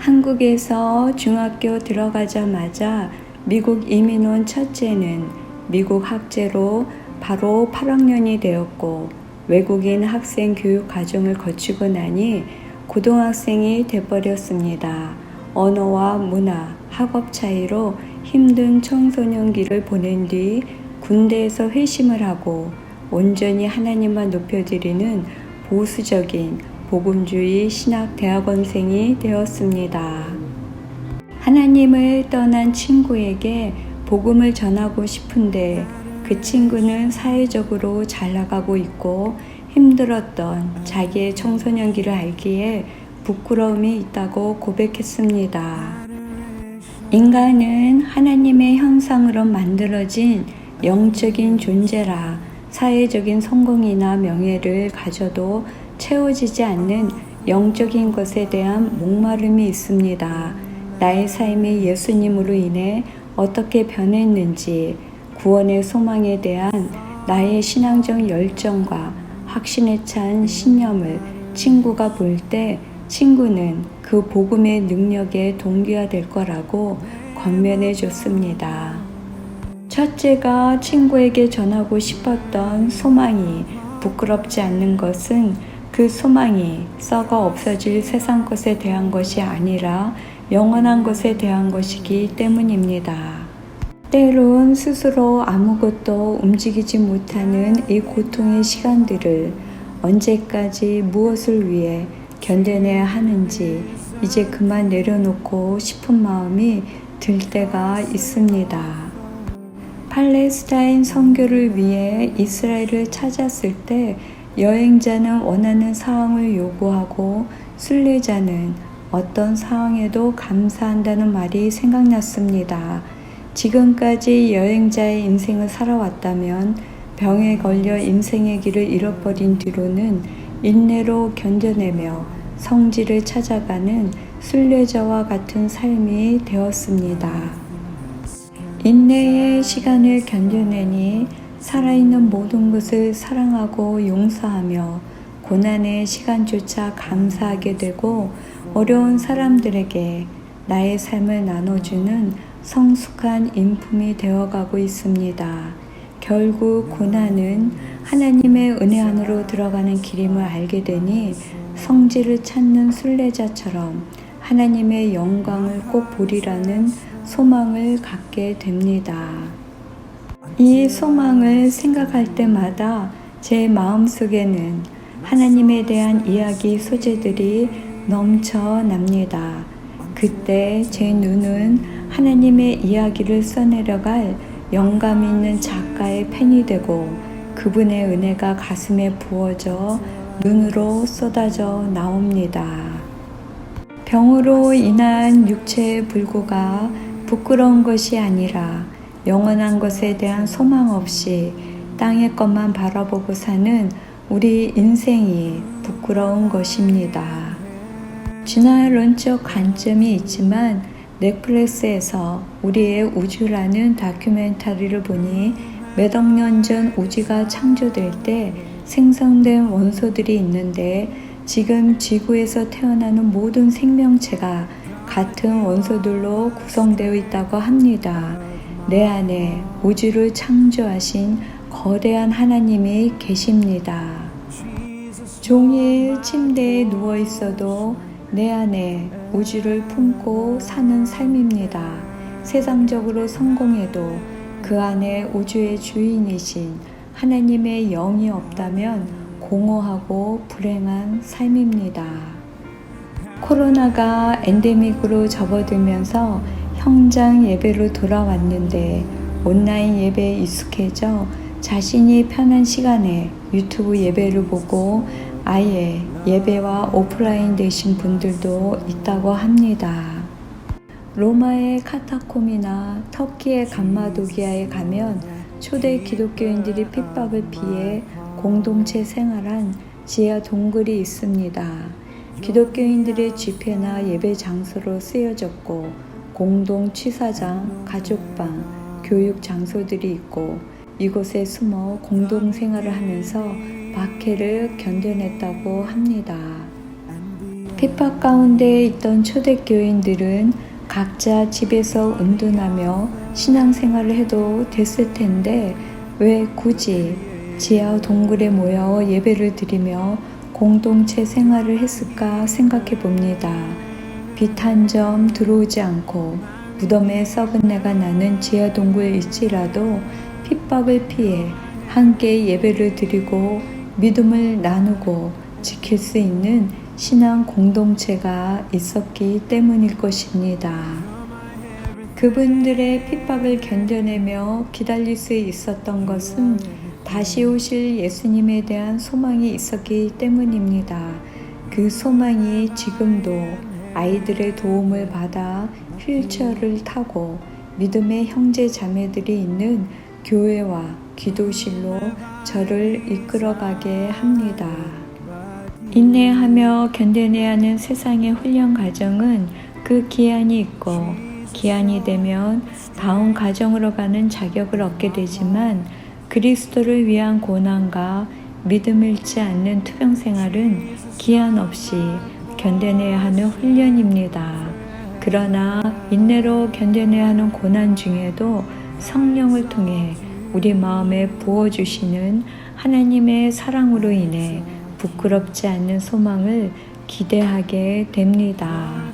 한국에서 중학교 들어가자마자 미국 이민 온 첫째는 미국 학제로 바로 8학년이 되었고 외국인 학생 교육 과정을 거치고 나니 고등학생이 돼버렸습니다. 언어와 문화, 학업 차이로 힘든 청소년기를 보낸 뒤 군대에서 회심을 하고 온전히 하나님만 높여드리는 보수적인 복음주의 신학 대학원생이 되었습니다. 하나님을 떠난 친구에게 복음을 전하고 싶은데 그 친구는 사회적으로 잘 나가고 있고 힘들었던 자기의 청소년기를 알기에 부끄러움이 있다고 고백했습니다. 인간은 하나님의 형상으로 만들어진 영적인 존재라 사회적인 성공이나 명예를 가져도 채워지지 않는 영적인 것에 대한 목마름이 있습니다. 나의 삶이 예수님으로 인해 어떻게 변했는지 구원의 소망에 대한 나의 신앙적 열정과 확신에 찬 신념을 친구가 볼 때 친구는 그 복음의 능력에 동기화 될 거라고 권면해 줬습니다. 첫째가 친구에게 전하고 싶었던 소망이 부끄럽지 않는 것은 그 소망이 썩어 없어질 세상 것에 대한 것이 아니라 영원한 것에 대한 것이기 때문입니다. 때론 스스로 아무것도 움직이지 못하는 이 고통의 시간들을 언제까지 무엇을 위해 견뎌내야 하는지 이제 그만 내려놓고 싶은 마음이 들 때가 있습니다. 팔레스타인 선교를 위해 이스라엘을 찾았을 때 여행자는 원하는 사항을 요구하고 순례자는 어떤 상황에도 감사한다는 말이 생각났습니다. 지금까지 여행자의 인생을 살아왔다면 병에 걸려 인생의 길을 잃어버린 뒤로는 인내로 견뎌내며 성지를 찾아가는 순례자와 같은 삶이 되었습니다. 인내의 시간을 견뎌내니 살아있는 모든 것을 사랑하고 용서하며 고난의 시간조차 감사하게 되고 어려운 사람들에게 나의 삶을 나눠주는 성숙한 인품이 되어가고 있습니다. 결국 고난은 하나님의 은혜 안으로 들어가는 길임을 알게 되니 성지를 찾는 순례자처럼 하나님의 영광을 꼭 보리라는 소망을 갖게 됩니다. 이 소망을 생각할 때마다 제 마음속에는 하나님에 대한 이야기 소재들이 넘쳐납니다. 그때 제 눈은 하나님의 이야기를 써내려갈 영감 있는 작가의 펜이 되고 그분의 은혜가 가슴에 부어져 눈으로 쏟아져 나옵니다. 병으로 인한 육체의 불구가 부끄러운 것이 아니라 영원한 것에 대한 소망 없이 땅의 것만 바라보고 사는 우리 인생이 부끄러운 것입니다. 진화론적 관점이 있지만 넷플릭스에서 우리의 우주라는 다큐멘터리를 보니 몇억 년 전 우주가 창조될 때 생성된 원소들이 있는데 지금 지구에서 태어나는 모든 생명체가 같은 원소들로 구성되어 있다고 합니다. 내 안에 우주를 창조하신 거대한 하나님이 계십니다. 종일 침대에 누워 있어도 내 안에 우주를 품고 사는 삶입니다. 세상적으로 성공해도 그 안에 우주의 주인이신 하나님의 영이 없다면 공허하고 불행한 삶입니다. 코로나가 엔데믹으로 접어들면서 현장 예배로 돌아왔는데 온라인 예배에 익숙해져 자신이 편한 시간에 유튜브 예배를 보고 아예 예배와 오프라인 되신 분들도 있다고 합니다. 로마의 카타콤이나 터키의 감마도기아에 가면 초대 기독교인들이 핍박을 피해 공동체 생활한 지하 동굴이 있습니다. 기독교인들의 집회나 예배 장소로 쓰여졌고 공동 취사장, 가족방, 교육 장소들이 있고 이곳에 숨어 공동 생활을 하면서 박해를 견뎌냈다고 합니다. 핍박 가운데 있던 초대교인들은 각자 집에서 은둔하며 신앙생활을 해도 됐을 텐데 왜 굳이 지하 동굴에 모여 예배를 드리며 공동체 생활을 했을까 생각해 봅니다. 빛 한 점 들어오지 않고 무덤에 썩은 내가 나는 지하 동굴일지라도 핍박을 피해 함께 예배를 드리고 믿음을 나누고 지킬 수 있는 신앙 공동체가 있었기 때문일 것입니다. 그분들의 핍박을 견뎌내며 기다릴 수 있었던 것은 다시 오실 예수님에 대한 소망이 있었기 때문입니다. 그 소망이 지금도 아이들의 도움을 받아 휠체어를 타고 믿음의 형제 자매들이 있는 교회와 기도실로 저를 이끌어가게 합니다. 인내하며 견뎌내야 하는 세상의 훈련 과정은 그 기한이 있고 기한이 되면 다음 가정으로 가는 자격을 얻게 되지만 그리스도를 위한 고난과 믿음 잃지 않는 투병 생활은 기한 없이 견뎌내야 하는 훈련입니다. 그러나 인내로 견뎌내야 하는 고난 중에도 성령을 통해 우리 마음에 부어주시는 하나님의 사랑으로 인해 부끄럽지 않는 소망을 기대하게 됩니다.